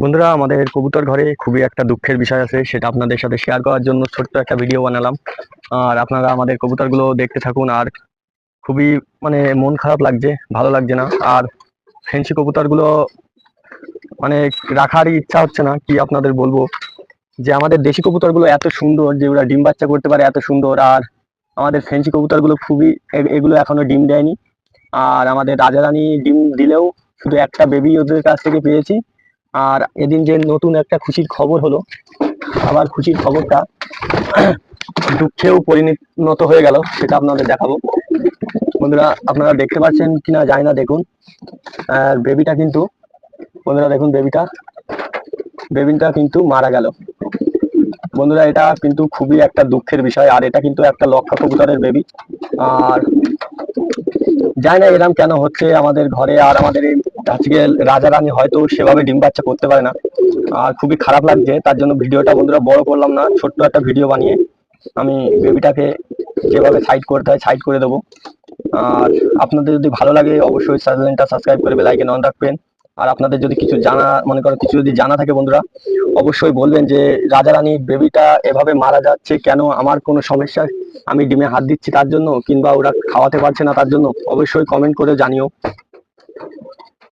বন্ধুরা, আমাদের কবুতর ঘরে খুবই একটা দুঃখের বিষয় আছে, সেটা আপনাদের সাথে শেয়ার করার জন্য ছোট্ট একটা ভিডিও বানালাম। আর আপনারা আমাদের কবুতরগুলো দেখতে থাকুন, আর খুবই মানে মন খারাপ লাগছে, ভালো লাগছে না। আর ফেন্সি কবুতরগুলো মানে রাখারই ইচ্ছা হচ্ছে না, কি আপনাদের বলব? যে আমাদের দেশি কবুতরগুলো এত সুন্দর, যে ওরা ডিম বাচ্চা করতে পারে এত সুন্দর, আর আমাদের ফেন্সি কবুতরগুলো খুবই এগুলো এখনও ডিম দেয়নি। আর আমাদের রাজারানী ডিম দিলেও শুধু একটা বেবি ওদের কাছ থেকে পেয়েছি। আর এদিন যে নতুন একটা খুশির খবর হলো আবার খুশির খবরটা দুঃখেও পরিণত হয়ে গেল, সেটা আপনাদের দেখাবো। বন্ধুরা, আপনারা দেখতে পাচ্ছেন কিনা যায় না, দেখুন। আর বেবিটা কিন্তু, বন্ধুরা দেখুন বেবিটা বেবিটা কিন্তু মারা গেল। বন্ধুরা, এটা কিন্তু খুবই একটা দুঃখের বিষয়, আর এটা কিন্তু একটা লক্ষা কবুতরের বেবি আর জানি না এরকম কেন হচ্ছে আমাদের ঘরে, আর আমাদের এই আজকে রাজা রানী হয়তো সেভাবে ডিম বাচ্চা করতে পারে না। আর খুবই খারাপ লাগছে, তার জন্য ভিডিওটা বন্ধুরা বড় করলাম না, ছোট্ট একটা ভিডিও বানিয়ে আমি বেবিটাকে যেভাবে সাইড করতে হয় সাইড করে দেবো। আর আপনাদের যদি ভালো লাগে, অবশ্যই চ্যানেলটা সাবস্ক্রাইব করে বেলাইকে অন রাখবেন। আর আপনাদের যদি কিছু জানা, মনে করো কিছু যদি জানা থাকে বন্ধুরা, অবশ্যই বলবেন যে রাজা রানী বেবিটা এভাবে মারা যাচ্ছে কেন? আমার কোনো সমস্যা? আমি ডিমে হাত দিচ্ছি তার জন্য? কিংবা ওরা খাওয়াতে পারছে না তার জন্য? অবশ্যই কমেন্ট করে জানিও।